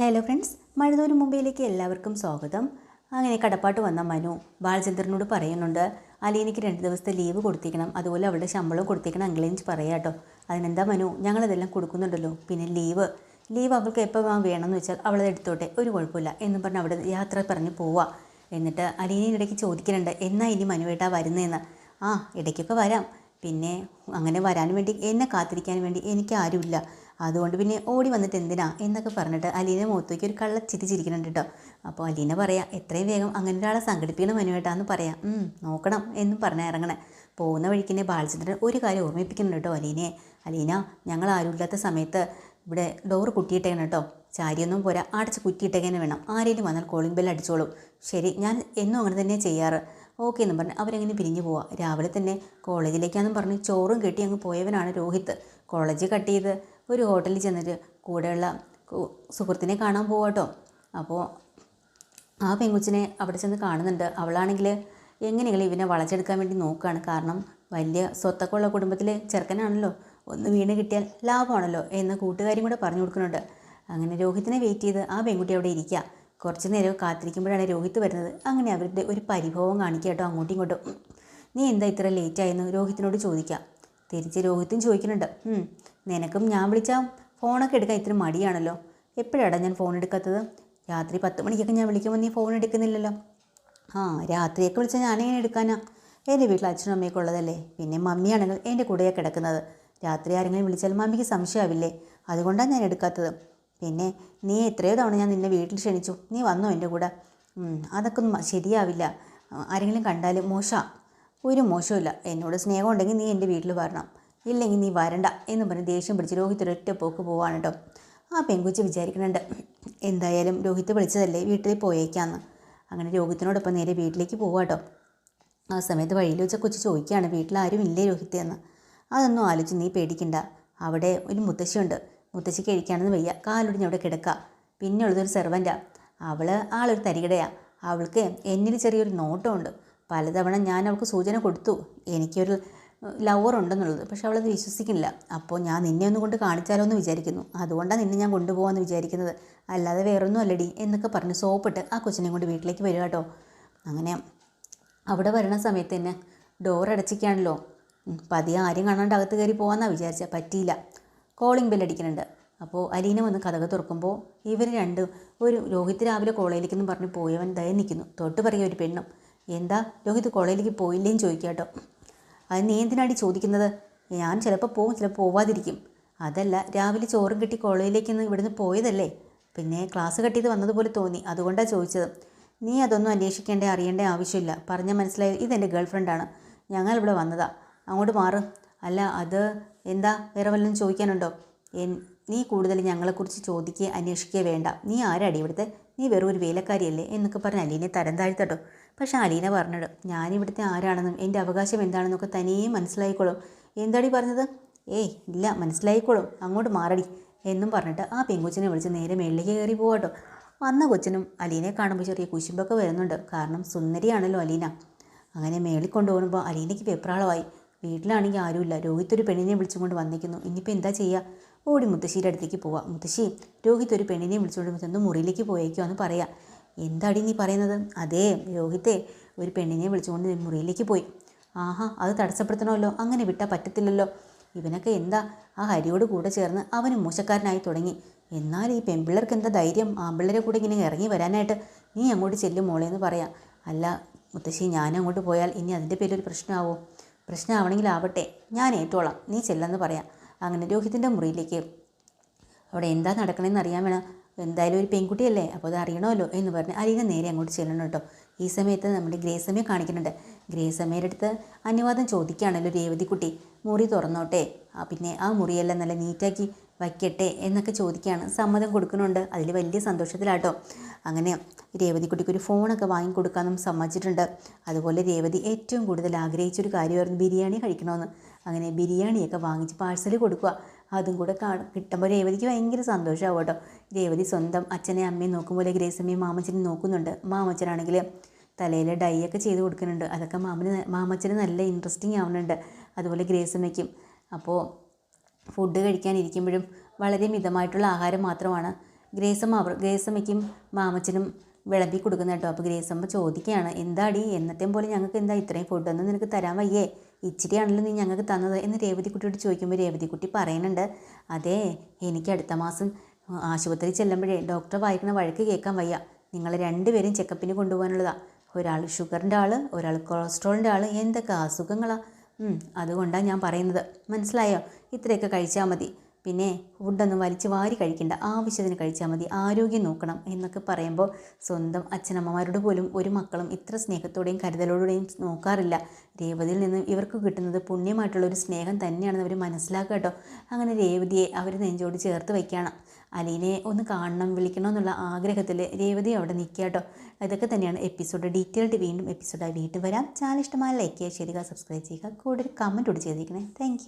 Hello friends മഴതോരും മുംബൈയിലേക്ക് എല്ലാവർക്കും സ്വാഗതം. അങ്ങനെ കടപ്പാട്ട് വന്ന മനു ബാലചന്ദ്രനോട് പറയുന്നുണ്ട് അലീനയ്ക്ക് രണ്ട് ദിവസത്തെ ലീവ് കൊടുത്തിരിക്കണം അതുപോലെ അവളുടെ ശമ്പളം കൊടുത്തിരിക്കണം അങ്കിളേഞ്ച് പറയാം കേട്ടോ അതിനെന്താ മനു? ഞങ്ങളതെല്ലാം കൊടുക്കുന്നുണ്ടല്ലോ. പിന്നെ ലീവ് ലീവ് അവൾക്ക് എപ്പോൾ വേണമെന്ന് വെച്ചാൽ അവളത് എടുത്തോട്ടെ. ഒരു കുഴപ്പമില്ല. എന്ന് പറഞ്ഞ് അവിടെ യാത്ര പറഞ്ഞ് പോവാ. എന്നിട്ട് അലീനയുടെ ഇടയ്ക്ക് ചോദിക്കുന്നുണ്ട് എന്നാ ഇനി മനുവേട്ടാ വരുന്നതെന്ന് ആ ഇടയ്ക്കൊക്കെ വരാം. പിന്നെ അങ്ങനെ വരാൻ വേണ്ടി എന്നെ കാത്തിരിക്കാൻ വേണ്ടി എനിക്ക് ആരുമില്ല. അതുകൊണ്ട് പിന്നെ ഓടി വന്നിട്ട് എന്തിനാ എന്നൊക്കെ പറഞ്ഞിട്ട് അലീന മുഖത്തേക്ക് ഒരു കള്ള ചിരി ചിരിക്കുന്നുണ്ട് കേട്ടോ. അപ്പോൾ അലീന പറയാം എത്രയും വേഗം അങ്ങനെ ഒരാളെ സംഘടിപ്പിക്കണം മനുവേട്ടാന്ന് പറയാം. "ഉം, നോക്കണം എന്നും പറഞ്ഞ ഇറങ്ങണേ. പോകുന്ന വഴിക്ക് തന്നെ ബാലചന്ദ്രൻ ഒരു കാര്യം ഓർമ്മിപ്പിക്കുന്നുണ്ട് കേട്ടോ അലീനയെ. അലീന ഞങ്ങൾ ആരുമില്ലാത്ത സമയത്ത് ഇവിടെ ഡോർ കുറ്റിയിട്ടേക്കണം കേട്ടോ. ചാരിയൊന്നും പോരാ അടച്ച് കുറ്റിയിട്ടേക്കന്നെ വേണം. ആരെങ്കിലും വന്നാൽ കോളിംഗ് ബെൽ അടിച്ചോളും. ശരി ഞാൻ എന്നും അങ്ങനെ തന്നെ ചെയ്യാറ്. ഓക്കെ എന്നും പറഞ്ഞ് അവരങ്ങനെ പിരിഞ്ഞു പോവാം. രാവിലെ തന്നെ കോളേജിലേക്കാണെന്നും പറഞ്ഞ് ചോറും കെട്ടി അങ്ങ് പോയവനാണ് രോഹിത്. കോളേജ് കട്ട് ചെയ്ത് ഒരു ഹോട്ടലിൽ ചെന്നിട്ട് കൂടെയുള്ള സുഹൃത്തിനെ കാണാൻ പോവാട്ടോ. അപ്പോൾ ആ പെങ്കുച്ചിനെ അവിടെ ചെന്ന് കാണുന്നുണ്ട്. അവളാണെങ്കിൽ എങ്ങനെയെങ്കിലും ഇവനെ വളച്ചെടുക്കാൻ വേണ്ടി നോക്കുകയാണ് കാരണം വലിയ സ്വത്തൊക്കെ ഉള്ള കുടുംബത്തിലെ ചെറുക്കനാണല്ലോ. ഒന്ന് വീണ് കിട്ടിയാൽ ലാഭമാണല്ലോ എന്ന് കൂട്ടുകാരും കൂടെ പറഞ്ഞു കൊടുക്കുന്നുണ്ട്. അങ്ങനെ രോഹിത്തിനെ വെയിറ്റ് ചെയ്ത് ആ പെൺകുട്ടി അവിടെ ഇരിക്കുക കുറച്ച് നേരം കാത്തിരിക്കുമ്പോഴാണ് രോഹിത്ത് വരുന്നത്. അങ്ങനെ അവരുടെ ഒരു പരിഭവം കാണിക്കുക കേട്ടോ അങ്ങോട്ടും ഇങ്ങോട്ടും. നീ എന്താ ഇത്ര ലേറ്റ് ആയെന്ന്? രോഹിത്തിനോട് ചോദിക്കാം. തിരിച്ച് രോഹിത്തും ചോദിക്കുന്നുണ്ട്. "ഉം, നിനക്കും ഞാൻ വിളിച്ചാൽ ഫോണൊക്കെ എടുക്കാൻ ഇത്ര മടിയാണല്ലോ. എപ്പോഴാടാ ഞാൻ ഫോൺ എടുക്കാത്തത്? രാത്രി പത്ത് മണിക്കൊക്കെ ഞാൻ വിളിക്കുമ്പോൾ നീ ഫോൺ എടുക്കുന്നില്ലല്ലോ. ആ രാത്രിയൊക്കെ വിളിച്ചാൽ ഞാനെങ്ങനെ എടുക്കാനാ? എന്റെ വീട്ടിൽ അച്ഛനും അമ്മയൊക്കെ ഉള്ളതല്ലേ? പിന്നെ മമ്മിയാണെങ്കിൽ എന്റെ കൂടെയാണ് കിടക്കുന്നത്. രാത്രി ആരെങ്കിലും വിളിച്ചാൽ മമ്മിക്ക് സംശയമാവില്ലേ? അതുകൊണ്ടാണ് ഞാൻ എടുക്കാത്തത്. പിന്നെ നീ എത്രയോ തവണ ഞാൻ നിന്നെ വീട്ടിൽ ക്ഷണിച്ചു. നീ വന്നോ എന്റെ കൂടെ? അതൊക്കെ ഒന്നും ശരിയാവില്ല. ആരെങ്കിലും കണ്ടാൽ മോശമാണ് ഒരു മോശമില്ല എന്നോട് സ്നേഹം ഉണ്ടെങ്കിൽ നീ എന്റെ വീട്ടിൽ വരണം. ഇല്ലെങ്കിൽ നീ വരണ്ട എന്ന് പറഞ്ഞ് ദേഷ്യം പിടിച്ച് രോഹിത് ഒരൊറ്റ പോക്ക് പോവാണ് കേട്ടോ. ആ പെൺകുച്ചി വിചാരിക്കുന്നുണ്ട് എന്തായാലും രോഹിത് വിളിച്ചതല്ലേ വീട്ടിൽ പോയേക്കാന്ന്. അങ്ങനെ രോഹിത്തിനോടൊപ്പം നേരെ വീട്ടിലേക്ക് പോവാട്ടോ ആ സമയത്ത് വഴിയിൽ വെച്ച കൊച്ചു ചോദിക്കുകയാണ് വീട്ടിൽ ആരും ഇല്ലേ രോഹിത് എന്ന്? അതൊന്നും ആലോചിച്ച് നീ പേടിക്കണ്ട. അവിടെ ഒരു മുത്തശ്ശിയുണ്ട്. മുത്തശ്ശി കഴിക്കാണെന്ന് വയ്യ. കാലൊടിഞ്ഞ് അവിടെ കിടക്കുക പിന്നെ ഉള്ളതൊരു സെർവന്റാണ് അവൾ ആളൊരു തരികിടയാണ് അവൾക്ക് എന്നിൽ ചെറിയൊരു നോട്ടമുണ്ട്. പലതവണ ഞാൻ അവൾക്ക് സൂചന കൊടുത്തു. എനിക്കൊരു ലവർ ഉണ്ടെന്നുള്ളത്. പക്ഷെ അവളത് വിശ്വസിക്കുന്നില്ല. അപ്പോൾ ഞാൻ നിന്നെ ഒന്ന് കൊണ്ട് കാണിച്ചാലോ എന്ന് വിചാരിക്കുന്നു. അതുകൊണ്ടാണ് നിന്നെ ഞാൻ കൊണ്ടുപോകാമെന്ന് വിചാരിക്കുന്നത്. അല്ലാതെ വേറൊന്നും അല്ലടി എന്നൊക്കെ പറഞ്ഞ് സോപ്പിട്ട് ആ കൊച്ചിനെ കൊണ്ട് വീട്ടിലേക്ക് വരിക കേട്ടോ. അങ്ങനെ അവിടെ വരണ സമയത്ത് തന്നെ ഡോർ അടച്ചിക്കാണല്ലോ പതി ആരും കാണാണ്ട് അകത്ത് കയറി പോകാമെന്നാണ് വിചാരിച്ച. പറ്റിയില്ല. കോളിംഗ് ബെൽ അടിക്കുന്നുണ്ട്. അപ്പോൾ അലീന വന്ന് കഥക തുറക്കുമ്പോൾ ഇവർ രണ്ട് ഒരു രോഹിത് രാവിലെ കോളേജിലേക്കെന്ന് പറഞ്ഞ് പോയവൻ ദയ നിൽക്കുന്നു തൊട്ട് പറയുക ഒരു പെണ്ണും. എന്താ? രോഹിത് കോളേജിലേക്ക് പോയില്ലേന്ന് ചോദിക്കാട്ടോ കേട്ടോ. അത് നീ എന്തിനാടി ചോദിക്കുന്നത്? ഞാൻ ചിലപ്പോൾ പോകും ചിലപ്പോൾ പോവാതിരിക്കും. അതല്ല രാവിലെ ചോറും കിട്ടി കോളേജിലേക്ക് നിന്ന് ഇവിടുന്ന് പോയതല്ലേ? പിന്നെ ക്ലാസ് കട്ടിയത് വന്നതുപോലെ തോന്നി. അതുകൊണ്ടാണ് ചോദിച്ചത്. നീ അതൊന്നും അന്വേഷിക്കേണ്ട അറിയേണ്ട ആവശ്യമില്ല. പറഞ്ഞാൽ മനസ്സിലായി ഇതെന്റെ ഗേൾ ഫ്രണ്ടാണ് ഞങ്ങൾ ഇവിടെ വന്നതാ. അങ്ങോട്ട് മാറും. അല്ല അത് എന്താ? വേറെ വല്ലതും ചോദിക്കാനുണ്ടോ? എൻ നീ കൂടുതൽ ഞങ്ങളെക്കുറിച്ച് ചോദിക്കുക അന്വേഷിക്കുക വേണ്ട. നീ ആരാടി ഇവിടുത്തെ? നീ വെറും ഒരു വേലക്കാരിയല്ലേ എന്നൊക്കെ പറഞ്ഞ് അലീനെ തരം താഴ്ത്തട്ടോ. പക്ഷെ അലീന പറഞ്ഞത് ഞാനിവിടുത്തെ ആരാണെന്നും എന്റെ അവകാശം എന്താണെന്നൊക്കെ തനിയെ മനസ്സിലായിക്കോളും. എന്താടി പറഞ്ഞത്? ഏയ് ഇല്ല മനസ്സിലായിക്കോളും. അങ്ങോട്ട് മാറടി എന്നും പറഞ്ഞിട്ട് ആ പെങ്കൊച്ചിനെ വിളിച്ച് നേരെ മേളിലേക്ക് കയറി പോകട്ടോ വന്ന കൊച്ചിനും അലീനെ കാണുമ്പോൾ ചെറിയ കുശുമ്പൊക്കെ വരുന്നുണ്ട്. കാരണം സുന്ദരിയാണല്ലോ അലീന. അങ്ങനെ മേളിൽ കൊണ്ടുപോകുമ്പോൾ അലീനയ്ക്ക് വെപ്രാളമായി. വീട്ടിലാണെങ്കിൽ ആരുമില്ല. രോഹിത് ഒരു പെണ്ണിനെ വിളിച്ചുകൊണ്ട് വന്നിരിക്കുന്നു. ഇനിയിപ്പോൾ എന്താ ചെയ്യുക ഓടി മുത്തശ്ശിയുടെ അടുത്തേക്ക് പോവാം. മുത്തശ്ശി രോഹിത് ഒരു പെണ്ണിനെ വിളിച്ചുകൊണ്ട് ചെന്ന് മുറിയിലേക്ക് പോയേക്കോ എന്ന് പറയാം. എന്താടി നീ പറയുന്നത്? അതേ രോഹിത്തെ ഒരു പെണ്ണിനെ വിളിച്ചുകൊണ്ട് മുറിയിലേക്ക് പോയി. ആഹാ അത് തടസ്സപ്പെടുത്തണമല്ലോ. അങ്ങനെ വിട്ടാൽ പറ്റത്തില്ലല്ലോ. ഇവനൊക്കെ എന്താ ആ ഹരിയോട് കൂടെ ചേർന്ന് അവന് മോശക്കാരനായി തുടങ്ങി. എന്നാൽ ഈ പെൺപിള്ളേർക്ക് എന്താ ധൈര്യം? ആമ്പിള്ളേരെ കൂടെ ഇങ്ങനെ ഇറങ്ങി വരാനായിട്ട് നീ അങ്ങോട്ട് ചെല്ലും മോളെ എന്ന് പറയാം. അല്ല മുത്തശ്ശി ഞാൻ അങ്ങോട്ട് പോയാൽ ഇനി അതിന്റെ പേരൊരു പ്രശ്നമാവോ? പ്രശ്നമാവണമെങ്കിൽ ആവട്ടെ ഞാൻ ഏറ്റോളാം. നീ ചെല്ലെന്ന് പറയാം. അങ്ങനെ രോഹിത്തിന്റെ മുറിയിലേക്ക്. അവിടെ എന്താ നടക്കണമെന്ന് അറിയാൻ വേണം. എന്തായാലും ഒരു പെൺകുട്ടിയല്ലേ അപ്പോൾ അത് അറിയണമല്ലോ എന്ന് പറഞ്ഞ് അലീന നേരെ അങ്ങോട്ട് ചെല്ലണം കേട്ടോ. ഈ സമയത്ത് നമ്മുടെ ഗ്രേസമ്മയെ കാണിക്കുന്നുണ്ട്. ഗ്രേസമ്മയുടെ അടുത്ത് അനുവാദം ചോദിക്കുകയാണല്ലോ രേവതിക്കുട്ടി. മുറി തുറന്നോട്ടെ. ആ പിന്നെ ആ മുറിയെല്ലാം നല്ല നീറ്റാക്കി വയ്ക്കട്ടെ എന്നൊക്കെ ചോദിക്കുകയാണ്. സമ്മതം കൊടുക്കുന്നുണ്ട്. അതിൽ വലിയ സന്തോഷത്തിലാട്ടോ അങ്ങനെ രേവതിക്കുട്ടിക്ക് ഒരു ഫോണൊക്കെ വാങ്ങിക്കൊടുക്കാനും സമ്മതിച്ചിട്ടുണ്ട്. അതുപോലെ രേവതി ഏറ്റവും കൂടുതൽ ആഗ്രഹിച്ചൊരു കാര്യമായിരുന്നു ബിരിയാണി കഴിക്കണമെന്ന്. അങ്ങനെ ബിരിയാണിയൊക്കെ വാങ്ങിച്ച് പാഴ്സൽ കൊടുക്കുക. അതും കൂടെ കാണും. കിട്ടുമ്പോൾ രേവതിക്ക് ഭയങ്കര സന്തോഷമാവും കേട്ടോ. രേവതി സ്വന്തം അച്ഛനെ അമ്മയും നോക്കും പോലെ ഗ്രേസമ്മയും മാമച്ചനും നോക്കുന്നുണ്ട്. മാമച്ചനാണെങ്കിൽ തലയിൽ ഡൈ ഒക്കെ ചെയ്ത് കൊടുക്കുന്നുണ്ട്. അതൊക്കെ മാമന് മാമച്ചന് നല്ല ഇൻട്രസ്റ്റിംഗ് ആവുന്നുണ്ട്. അതുപോലെ ഗ്രേസമ്മയ്ക്കും അപ്പോൾ ഫുഡ് കഴിക്കാനിരിക്കുമ്പോഴും വളരെ മിതമായിട്ടുള്ള ആഹാരം മാത്രമാണ് ഗ്രേസമ്മ ഗ്രേസമ്മയ്ക്കും മാമച്ചനും വിളമ്പി കൊടുക്കുന്ന കേട്ടോ. അപ്പോൾ ഗ്രേസമ്മ ചോദിക്കുകയാണ് എന്താടി? എന്നത്തെയും പോലെ ഞങ്ങൾക്ക് എന്താ ഇത്രയും ഫുഡൊന്നും നിനക്ക് തരാൻ വയ്യേ? ഇച്ചിരിയാണല്ലോ നീ ഞങ്ങൾക്ക് തന്നത് എന്ന് രേവതിക്കുട്ടിയോട് ചോദിക്കുമ്പോൾ രേവതിക്കുട്ടി പറയുന്നുണ്ട് അതെ എനിക്ക് അടുത്ത മാസം ആശുപത്രി ചെല്ലുമ്പോഴേ ഡോക്ടർ വായിക്കുന്ന വഴക്ക് കേൾക്കാൻ വയ്യ. നിങ്ങൾ രണ്ടുപേരും ചെക്കപ്പിന് കൊണ്ടുപോകാനുള്ളതാണ് ഒരാൾ ഷുഗറിന്റെ ആൾ ഒരാൾ കൊളസ്ട്രോളിന്റെ ആൾ എന്തൊക്കെ അസുഖങ്ങളാണ് അതുകൊണ്ടാണ് ഞാൻ പറയുന്നത്. മനസ്സിലായോ? ഇത്രയൊക്കെ കഴിച്ചാൽ മതി. പിന്നെ ഫുഡൊന്നും വലിച്ച് വാരി കഴിക്കേണ്ട. ആവശ്യത്തിന് കഴിച്ചാൽ മതി. ആരോഗ്യം നോക്കണം എന്നൊക്കെ പറയുമ്പോൾ സ്വന്തം അച്ഛനമ്മമാരോട് പോലും ഒരു മക്കളും ഇത്ര സ്നേഹത്തോടെയും കരുതലോടെയും നോക്കാറില്ല. രേവതിയിൽ നിന്ന് ഇവർക്ക് കിട്ടുന്നത് പുണ്യമായിട്ടുള്ള ഒരു സ്നേഹം തന്നെയാണെന്ന് അവർ മനസ്സിലാക്കുക കേട്ടോ. അങ്ങനെ രേവതിയെ അവർ നെഞ്ചോട് ചേർത്ത് വയ്ക്കുകയാണ് അലീനെ ഒന്ന് കാണണം വിളിക്കണം എന്നുള്ള ആഗ്രഹത്തിൽ രേവതി അവിടെ നിൽക്കുക കേട്ടോ. ഇതൊക്കെ തന്നെയാണ് എപ്പിസോഡ് ഡീറ്റെയിൽഡ് വീണ്ടും എപ്പിസോഡായി വീണ്ടും വരാം. ചാനൽ ഇഷ്ടമായ ലൈക്ക് ചെയ്യുക ചെയ്യുക സബ്സ്ക്രൈബ് ചെയ്യുക. കൂടെ ഒരു കമന്റ് കൂടി ചെയ്തിരിക്കണേ താങ്ക്